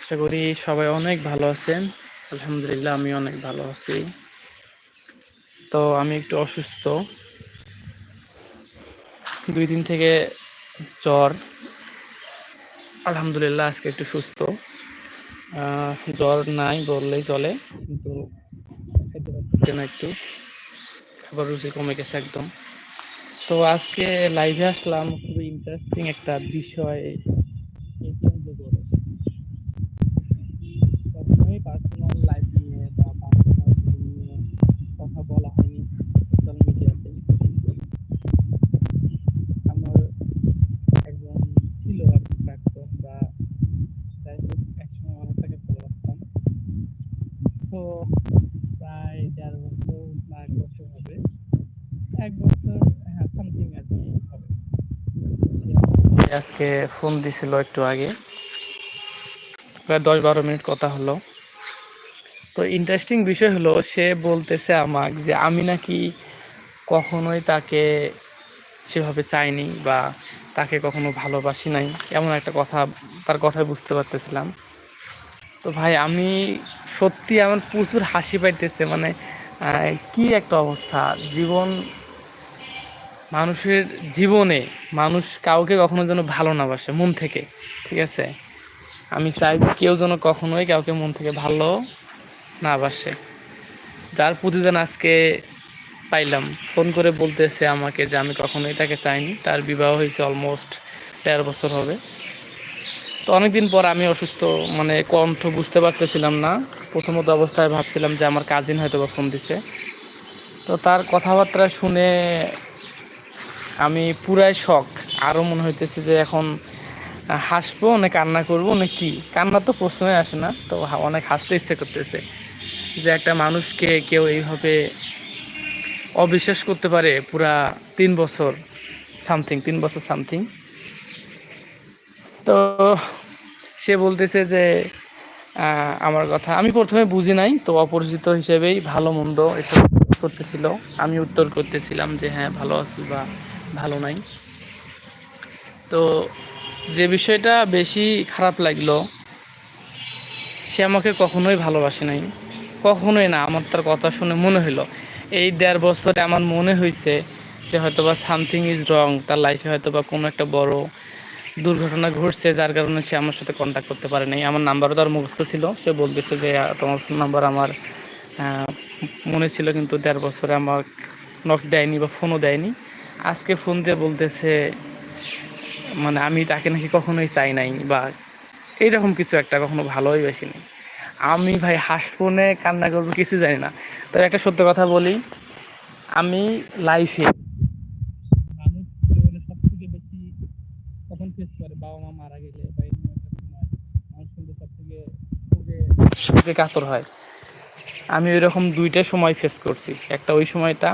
আশা করি সবাই অনেক ভালো আছেন। আলহামদুলিল্লাহ আমি অনেক ভালো আছি। তো, আমি একটু অসুস্থ। দুই দিন থেকে জ্বর। আলহামদুলিল্লাহ, আজকে একটু সুস্থ। জ্বর নাই বললেই চলে, কিন্তু একটু। খাবার রুচি কমে গেছে একদম। তো, আজকে লাইভে আসলাম, খুবই ইন্টারেস্টিং একটা বিষয় প্রায় দেড় বছর বা এক বছর হবে। এক বছর হ্যাঁ সামথিং আর কি হবে। আজকে ফোন দিছিল একটু আগে। প্রায় দশ বারো মিনিট কথা হলো। তো ইন্টারেস্টিং বিষয় হলো, সে বলতেছে আমাকে যে আমি নাকি কখনোই তাকে সেভাবে চাইনি বা তাকে কখনো ভালোবাসি নাই। এমন একটা কথা, তার কথায় বুঝতে পারতেছিলাম। তো ভাই, আমি সত্যি আমার প্রচুর হাসি পাইতেছে মানে কি একটা অবস্থা। জীবন মানুষের জীবনে মানুষ কাউকে কখনো যেন ভালো না বাসে, মন থেকে, ঠিক আছে? আমি চাই কেউ যেন কখনোই কাউকে মন থেকে ভালো না বাসে। যার প্রতিদিন আজকে পাইলাম, ফোন করে বলতেছে আমাকে যে আমি কখনোই তাকে চাইনি। তার বিবাহ হয়েছে অলমোস্ট তেরো বছর হবে। তো অনেকদিন পর আমি অসুস্থ মানে কণ্ঠ বুঝতে পারতেছিলাম না। প্রথমত অবস্থায় ভাবছিলাম যে আমার কাজিন হয়তো বা ফোন দিছে। তো তার কথাবার্তা শুনে আমি পুরাই শখ আরও মনে হইতেছে যে এখন হাসবো, না কান্না করব, না কি? কান্না তো প্রশ্নই আসে না, তো অনেক হাসতে ইচ্ছে করতেছে যে একটা মানুষকে কেউ এইভাবে অবিশ্বাস করতে পারে পুরা তিন বছর সামথিং তিন বছর সামথিং তো সে বলতেছে যে আমার কথা। আমি প্রথমে বুঝি নাই, তো অপরিচিত হিসেবেই ভালো মন্দ এসব করতেছিল। আমি উত্তর করতেছিলাম যে হ্যাঁ ভালো আছি বা ভালো নাই। তো যে বিষয়টা বেশি খারাপ লাগল, সে আমাকে কখনোই ভালোবাসে নাই। কখনোই না, আমার তার কথা শুনে মনে হলো এই দেড় বছরে আমার মনে হয়েছে যে, হয়তোবা সামথিং ইজ রং, তার লাইফে হয়তোবা কোনো একটা বড় দুর্ঘটনা ঘটছে, যার কারণে সে আমার সাথে কন্ট্যাক্ট করতে পারে নাই আমার নাম্বারও তার মুখস্থ ছিল। সে বলতেছে যে তোমার ফোন নাম্বার আমার মনে ছিল কিন্তু দেড় বছরে আমার নক দেয়নি বা ফোনও দেয়নি। আজকে ফোন দিয়ে বলতেছে মানে আমি তাকে নাকি কখনোই চাই নাই বা এইরকম কিছু একটা, কখনো ভালোই বেশি নেই। আমি, ভাই হাসফোনে কান্না করব, কিছু জানি না। তবে একটা সত্য কথা বলি, আমি লাইফে মানুষ জীবনে সব থেকে বেশি কখন ফেস করে বাবা মা মারা গেলে বা এরকম একটা সময় মানুষ কিন্তু সব থেকে শোকে কাতর হয়। আমি ওই রকম দুইটা সময় ফেস করছি। একটা ওই সময়টা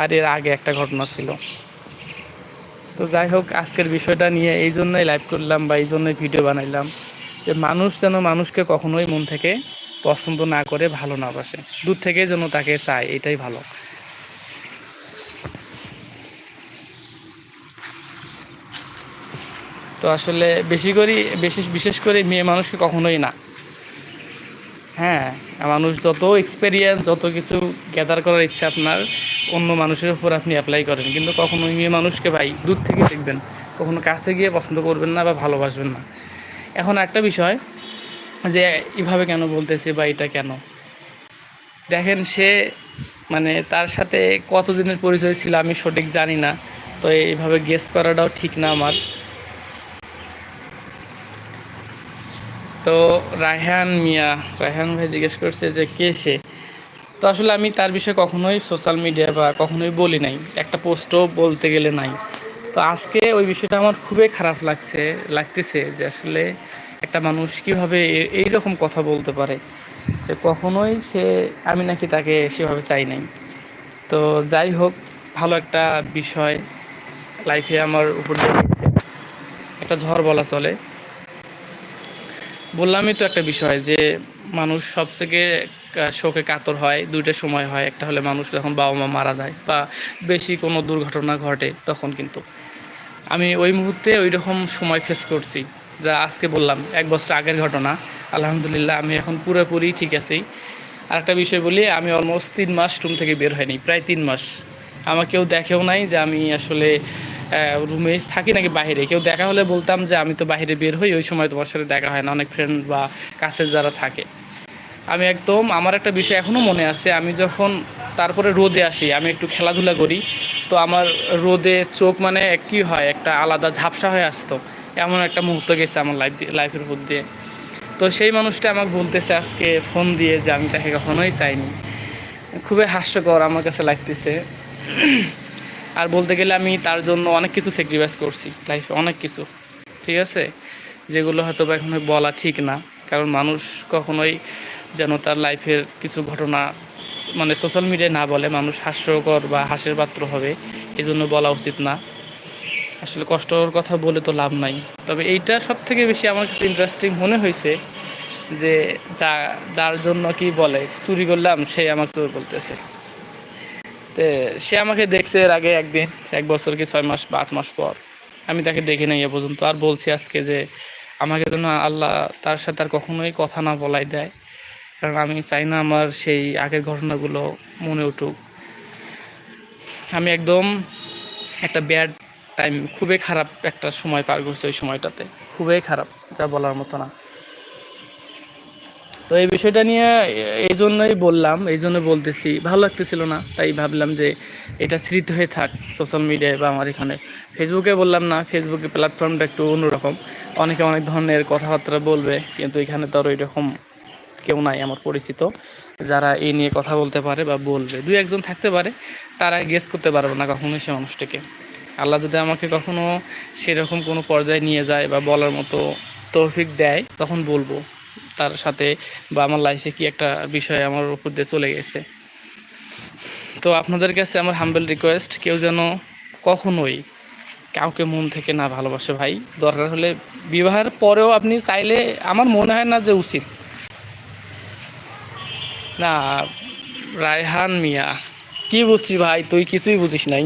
আর এর আগে একটা ঘটনা ছিল। তো যাই হোক, আজকের বিষয়টা নিয়ে এই জন্যই লাইভ করলাম বা এই জন্যই ভিডিও বানাইলাম যে মানুষ যেন মানুষকে কখনোই মন থেকে পছন্দ না করে, ভালো না বাসে। দূর থেকে যেন তাকে চায়, এটাই ভালো। তো আসলে বেশি করে, বেশি, বিশেষ করে মেয়ে মানুষকে কখনোই না। হ্যাঁ মানুষ যত এক্সপেরিয়েন্স যত কিছু গ্যাদার করার ইচ্ছা আপনার, অন্য মানুষের উপর আপনি অ্যাপ্লাই করেন। কিন্তু কখনো মেয়ে মানুষকে ভাই দূর থেকে দেখবেন, কখনো কাছে গিয়ে পছন্দ করবেন না বা ভালোবাসবেন না। এখন একটা বিষয় যে, এভাবে কেন বলতেছে বা এটা কেন? দেখেন সে মানে তার সাথে কতদিনের পরিচয় ছিল আমি সঠিক জানি না, তো এইভাবে গেস করাটাও ঠিক না আমার। তো রায়হান মিয়া, রায়হান ভাই জিজ্ঞেস করছে যে কে সে? তো আসলে আমি তার বিষয়ে কখনোই সোশ্যাল মিডিয়া বা কখনোই বলি নাই। একটা পোস্টও বলতে গেলে নাই। তো আজকে ওই বিষয়টা আমার খুবই খারাপ লাগছে, লাগতেছে যে আসলে একটা মানুষ কীভাবে এই রকম কথা বলতে পারে, যে কখনোই সে, আমি নাকি তাকে সেভাবে চাই নাই। তো যাই হোক, ভালো একটা বিষয়। লাইফে আমার উপর একটা ঝড় বলা চলে। বললামই তো একটা বিষয় যে মানুষ সব থেকে কা- শোকে কাতর হয়, দুইটা সময় হয়। একটা হলে মানুষ যখন বাবা মা মারা যায় বা বেশি কোনো দুর্ঘটনা ঘটে তখন কিন্তু। আমি ওই মুহূর্তে ওই রকম সময় ফেস করছি, যা আজকে বললাম, এক বছর আগের ঘটনা। আলহামদুলিল্লাহ, আমি এখন পুরোপুরি ঠিক আছি। আর একটা বিষয় বলি, আমি অলমোস্ট তিন মাস রুম থেকে বের হয়নি, প্রায় তিন মাস। আমাকেও দেখেও নাই যে আমি আসলে রুমে থাকি নাকি বাইরে? কেউ দেখা হলে বলতাম যে, আমি তো বাইরে বের হই, ওই সময় তোমার সাথে দেখা হয় না। অনেক ফ্রেন্ড বা কাছের যারা থাকে। আমি একদম, আমার একটা বিষয় এখনও মনে আছে, আমি যখন তারপরে রোদে আসি, আমি একটু খেলাধুলা করি, তো আমার রোদে চোখ মানে কী হয়, একটা আলাদা ঝাপসা হয়ে আসতো। এমন একটা মুহূর্ত গেছে আমার লাইফ লাইফের উপর দিয়ে। তো সেই মানুষটা আমাকে বলতেছে আজকে ফোন দিয়ে যে, আমি তাকে কখনোই চাইনি। খুবই হাস্যকর আমার কাছে লাগতেছে। আর বলতে গেলে আমি তার জন্য অনেক কিছু স্যাক্রিফাইস করছি লাইফে অনেক কিছু। ঠিক আছে? যেগুলো হয়তো বা এখন বলা ঠিক না। কারণ মানুষ কখনোই যেন তার লাইফের কিছু ঘটনা মানে সোশ্যাল মিডিয়ায় না বলে, মানুষ হাস্যকর বা হাসের পাত্র হবে এই জন্য বলা উচিত না। আসলে কষ্টর কথা বলে তো লাভ নাই। তবে এইটা সব থেকে বেশি আমার কাছে ইন্টারেস্টিং মনে হয়েছে যে যা, যার জন্য কি বলে, চুরি করলাম, সে আমার চোর বলতেছে। তে, সে আমাকে দেখছে এর আগে একদিন, এক বছর কি ছয় মাস বা আট মাস পর। আমি তাকে দেখি নাই এ পর্যন্ত। আর বলছি আজকে যে আমাকে যেন আল্লাহ তার সাথে আর কখনোই কথা না বলাই দেয়। কারণ আমি চাই না আমার সেই আগের ঘটনাগুলো মনে উঠুক। আমি একদম একটা ব্যাড টাইম খুবই খারাপ একটা সময় পার করছি ওই সময়টাতে। খুবই খারাপ, যা বলার মতো না। তো এই বিষয়টা নিয়ে এই জন্যই বললাম, এই জন্য বলতেছি, ভালো লাগতেছিল না, তাই ভাবলাম যে এটা স্মৃতি হয়ে থাক সোশ্যাল মিডিয়ায় বা আমার এখানে। ফেসবুকে বললাম না ফেসবুকে প্ল্যাটফর্মটা একটু অন্যরকম। অনেকে অনেক ধরনের কথাবার্তা বলবে, কিন্তু এখানে তো আর ওই রকম কেউ নাই আমার পরিচিত। যারা এই নিয়ে কথা বলতে পারে বা বলবে, দুই একজন থাকতে পারে, তারা গেস করতে পারবে না কখনোই সে মানুষটাকে। আল্লাহ যদি আমাকে কখনো সেরকম কোনো পর্যায়ে নিয়ে যায় বা বলার মতো তৌফিক দেয়, তখন বলব। তার সাথে বা আমার লাইফে কি একটা বিষয় আমার উপর দিয়ে চলে গেছে। তো আপনাদের কাছে আমার হাম্বেল রিকোয়েস্ট কেউ যেন কখনোই কাউকে মন থেকে না ভালোবাসে ভাই। দরকার হলে বিবাহের পরেও আপনি চাইলে, আমার মনে হয় না যে উচিত। না, রায়হান মিয়া, কি বুঝছি ভাই, তুই কিছুই বুঝিস নাই।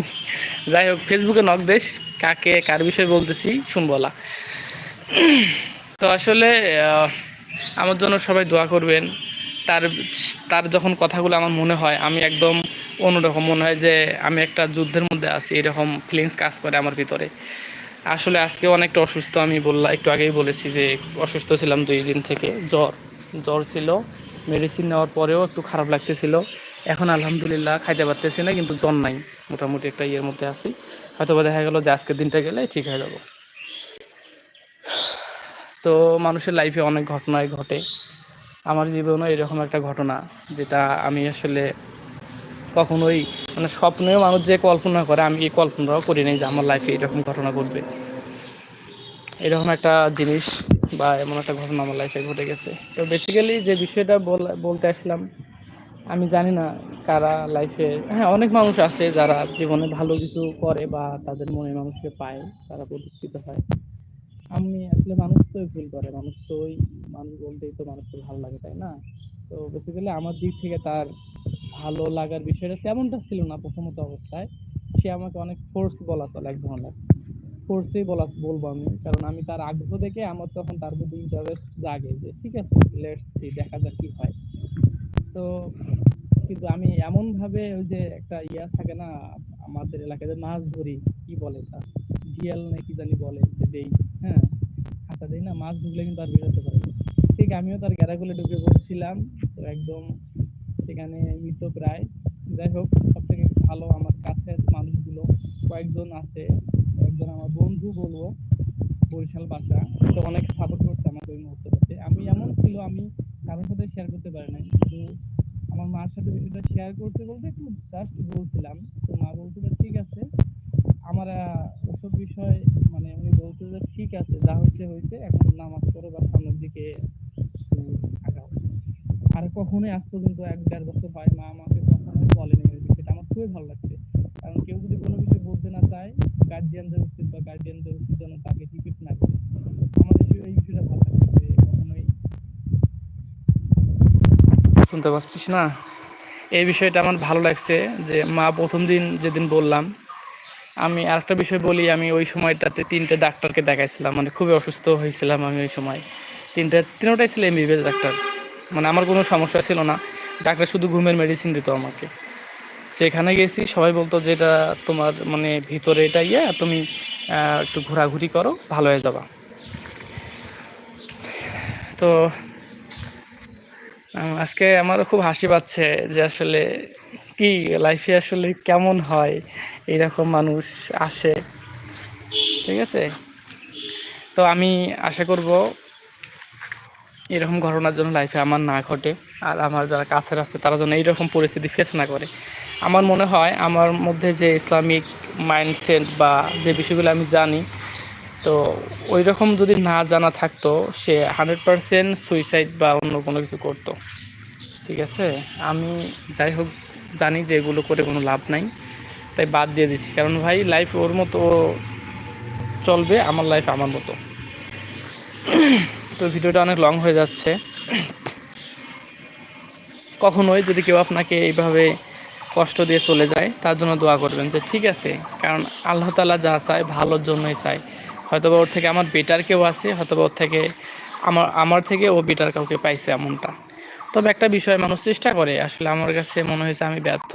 যাই হোক ফেসবুকে নক দেশ কাকে, কার বিষয়ে বলতেছি শুনবলা তো আসলে আমার জন্য সবাই দোয়া করবেন। তার তার যখন কথাগুলো আমার মনে হয়, আমি একদম অন্যরকম মনে হয় যে আমি একটা যুদ্ধের মধ্যে আছি, এরকম ফিলিংস কাজ করে আমার ভিতরে। আসলে আজকে অনেকটা অসুস্থ, আমি বললাম একটু আগেই বলেছি যে অসুস্থ ছিলাম দুই দিন থেকে। জ্বর জ্বর ছিল মেডিসিন নেওয়ার পরেও একটু খারাপ লাগতেছিল। এখন আলহামদুলিল্লাহ খাইতে পারতেছি না, কিন্তু জ্বর নাই, মোটামুটি একটা ইয়ের মধ্যে আছি। হয়তো দেখা গেলো যে আজকের দিনটা গেলে ঠিক হয়ে যাব। তো মানুষের লাইফে অনেক ঘটনাই ঘটে। আমার জীবনেও এরকম একটা ঘটনা, যেটা আমি আসলে কখনোই মানে স্বপ্নেও মানুষ যে কল্পনা করে, আমি এই কল্পনাও করি নাই যে আমার লাইফে এরকম ঘটনা ঘটবে। এরকম একটা জিনিস বা এমন একটা ঘটনা আমার লাইফে ঘটে গেছে। তো বেসিক্যালি যে বিষয়টা বলতে আসলাম, আমি জানি না কারা লাইফে হ্যাঁ অনেক মানুষ আছে যারা জীবনে ভালো কিছু করে বা তাদের মনে মানুষকে পায়, তারা প্রতিষ্ঠিত হয়। আমি আসলে মানুষ তো ভুল করে, মানুষ তো ওই মানুষ বলতেই তো মানুষকে ভালো লাগে, তাই না? তো বেসিক্যালি আমার দিক থেকে তার ভালো লাগার বিষয়টা তেমনটা ছিল না প্রথমত অবস্থায়। সে আমাকে অনেক ফোর্স বলা চলে এক ধরনের। ফোর্সেই বলা, বলব আমি। কারণ আমি তার আগ্রহ দেখে আমার তখন তার প্রতি ইন্টারেস্ট জাগে যে, ঠিক আছে লেটস সি দেখা যাক কি হয়। তো কিন্তু আমি এমন ভাবে ওই যে একটা ইয়া থাকে না, আমাদের এলাকায় যে মাছ ধরি, কি বলে তা ঢিয়াল নাকি জানি বলে, যে দেই হ্যাঁ? খাঁচা দেই না, মাছ ঢুকলে কিন্তু আর বেরোতে পারে ঠিক, আমিও তার গ্যারাগুলো ঢুকে পড়ছিলাম, তো একদম সেখানে মৃত প্রায়। যাই হোক সব থেকে ভালো আমার কাছের মানুষগুলো, কয়েকজন আছে, একজন আমার বন্ধু বলব, বরিশাল বাসা, তো অনেক সাপোর্ট করছে আমাকে ওই মুহূর্তটাতে আমি এমন ছিল, আমি কারোর সাথে শেয়ার করতে পারি নাই, কিন্তু আমার মার সাথে বিষয়টা শেয়ার করতে বলতে একটু জাস্ট বলছিলাম, তো মা বলছে যে ঠিক আছে, আমার ওসব বিষয় মানে উনি বলছে যে ঠিক আছে, যা হচ্ছে হয়েছে, এখন নামাজ পড়ো বা সামনের দিকে আগাও। আর কখনোই আজ পর্যন্ত এক দেড় বছর হয় মা আমাকে কখনোই বলেনি বিষয়টা। আমার খুবই ভালো লাগছে। কারণ কেউ যদি কোনো কিছু বলতে না চায় গার্জিয়ানদের উচিত বা গার্জিয়ানদের উচিত যেন তাকে রিপিট না করে। আমাদের এই বিষয়টা ভালো লাগছে যে কখনোই শুনতে পাচ্ছিস না? এই বিষয়টা আমার ভালো লাগছে যে মা প্রথম দিন যেদিন বললাম আমি আরেকটা বিষয় বলি, আমি ওই সময়টাতে তিনটে ডাক্তারকে দেখাইছিলাম। মানে খুবই অসুস্থ হয়েছিলাম আমি ওই সময়। তিনটে, তিনটাই ছিল এমবিবিএস ডাক্তার। মানে আমার কোনো সমস্যা ছিল না। ডাক্তার শুধু ঘুমের মেডিসিন দিত আমাকে। সেখানে গেছি, সবাই বলতো যে এটা তোমার মানে ভিতরে এটা ইয়ে তুমি একটু ঘোরাঘুরি করো, ভালো হয়ে যাবা। তো আজকে আমারও খুব হাসি পাচ্ছে যে আসলে কি লাইফে আসলে কেমন হয়, এইরকম মানুষ আসে, ঠিক আছে? তো আমি আশা করব এরকম ঘটনার জন্য লাইফে আমার না ঘটে, আর আমার যারা কাছের আছে তারা যেন এইরকম পরিস্থিতি ফেস না করে। আমার মনে হয় আমার মধ্যে যে ইসলামিক মাইন্ডসেট বা যে বিষয়গুলো আমি জানি, তো ওই রকম যদি না জানা থাকতো, সে হান্ড্রেড পারসেন্ট সুইসাইড বা অন্য কোনো কিছু করতো, ঠিক আছে? আমি যাই হোক জানি যে এগুলো করে কোনো লাভ নাই, তাই বাদ দিয়ে দিছি। কারণ ভাই লাইফ ওর মতো চলবে, আমার লাইফ আমার মতো। তো ভিডিওটা অনেক লং হয়ে যাচ্ছে। কখনোই যদি কেউ আপনাকে এইভাবে কষ্ট দিয়ে চলে যায়, তার জন্য দোয়া করবেন যে ঠিক আছে, কারণ আল্লাহ তালা যা চায়, ভালোর জন্যই চায়। হয়তো বা ওর থেকে আমার বেটার কেউ আছে হয়তো বা ওর থেকে আমার আমার থেকে ও বেটার কাউকে পাইছে এমনটা। তবে একটা বিষয় মানুষ চেষ্টা করে। আসলে আমার কাছে মনে হয়েছে আমি ব্যর্থ।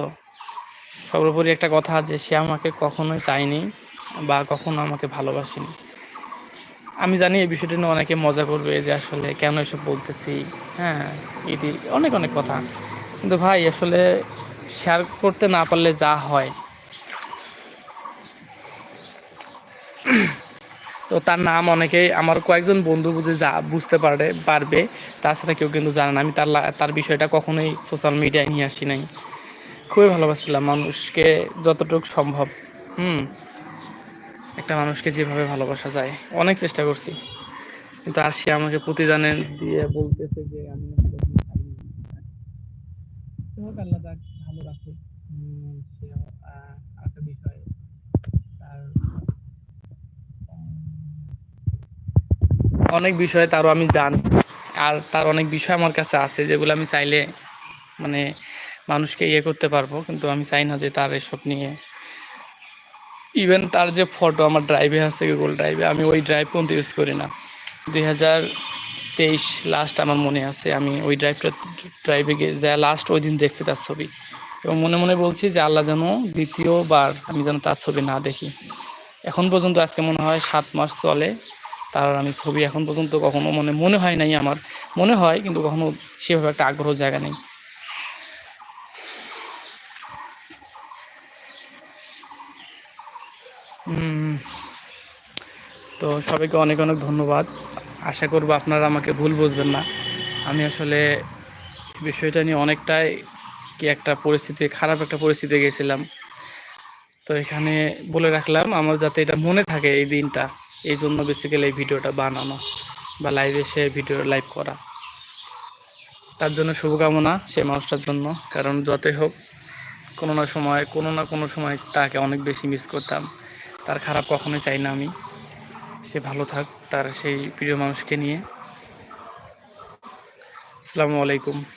সর্বোপরি একটা কথা যে সে আমাকে কখনোই চায়নি বা কখনো আমাকে ভালোবাসেনি। আমি জানি এই বিষয়টা নিয়ে অনেকে মজা করবে যে আসলে কেন এসব বলতেছি হ্যাঁ ইতি অনেক অনেক কথা। কিন্তু ভাই, আসলে শেয়ার করতে না পারলে যা হয়। তো তার নাম অনেকেই, আমার কয়েকজন বন্ধু বুঝে যা, বুঝতে পারে, পারবে। তাছাড়া কেউ কিন্তু জানে না, আমি তার তার বিষয়টা কখনোই সোশ্যাল মিডিয়ায় নিয়ে আসি নাই। খুবই ভালোবাসছিলাম মানুষকে যতটুকু সম্ভব, হুম। একটা মানুষকে যেভাবে ভালোবাসা যায়, অনেক চেষ্টা করছি। কিন্তু আর সে আমাকে প্রতিদানে দিয়ে বলতেছে যে, আমি আল্লাহ ভালো রাখুক। সে আরেকটা বিষয় অনেক বিষয় তারও আমি জানি, আর তার অনেক বিষয় আমার কাছে আছে যেগুলো আমি চাইলে মানে মানুষকে ইয়ে করতে পারব, কিন্তু আমি চাই না যে তার এসব নিয়ে। ইভেন তার যে ফটো আমার ড্রাইভে আছে গুগল ড্রাইভে আমি ওই ড্রাইভ পর্যন্ত ইউজ করি না। দুই হাজার তেইশ লাস্ট আমার মনে আছে, আমি ওই ড্রাইভটা ড্রাইভে গিয়ে যা লাস্ট ওই দিন দেখছি তার ছবি। এবং মনে মনে বলছি যে আল্লাহ যেন দ্বিতীয়বার আমি যেন তার ছবি না দেখি। এখন পর্যন্ত আজকে মনে হয় সাত মাস চলে তার আমি ছবি এখন পর্যন্ত কখনো মানে মনে হয় নাই আমার। মনে হয়, কিন্তু কখনো সেভাবে একটা আগ্রহ জায়গা নেই। তো সবাইকে অনেক অনেক ধন্যবাদ। আশা করব আপনারা আমাকে ভুল বুঝবেন না। আমি আসলে বিষয়টা নিয়ে অনেকটাই কি একটা পরিস্থিতি, খারাপ একটা পরিস্থিতি গেছিলাম। তো এখানে বলে রাখলাম, আমার যাতে এটা মনে থাকে এই দিনটা। এই জন্য বেসিক্যালি এই ভিডিওটা বানানো বা লাইভে সে ভিডিও লাইভ করা। তার জন্য শুভকামনা সেই মানুষটার জন্য। কারণ যতই হোক, কোনো না সময়, কোনো না কোনো সময় তাকে অনেক বেশি মিস করতাম। তার খারাপ কখনোই চাই না আমি। সে ভালো থাক, তার সেই প্রিয় মানুষকে নিয়ে। আসসালামু আলাইকুম।